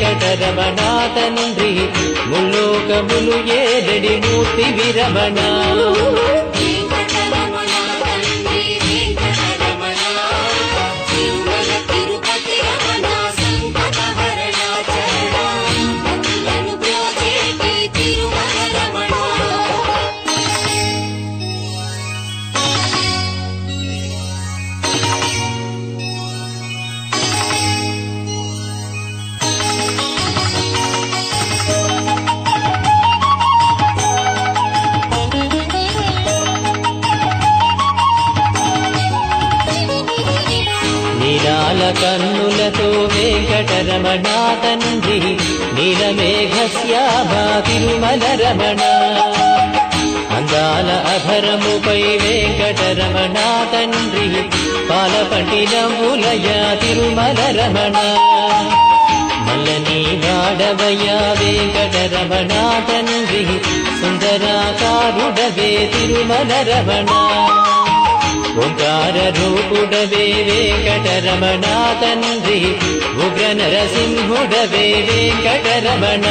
వెంకటరమణ తండ్రి ముల్లోకములు ఏదడి మూర్తి విరమణ. నీలాల కన్నులతో వెంకటరమణ తండ్రి నీలమేఘశ్యామ తిరుమల రమణ అందాల అధరముపై వెంకటరమణ తండ్రి పాల నవ్వులయ తిరుమల రమణ మల్లని వాడవయ వెంకటరమణ తండ్రి సుందరాకారుడవే తిరుమల రమణ ఓంకార రూపుడవే వెంకటరమణ తండ్రి ఉగ్ర నరసింహుడవే వెంకటరమణ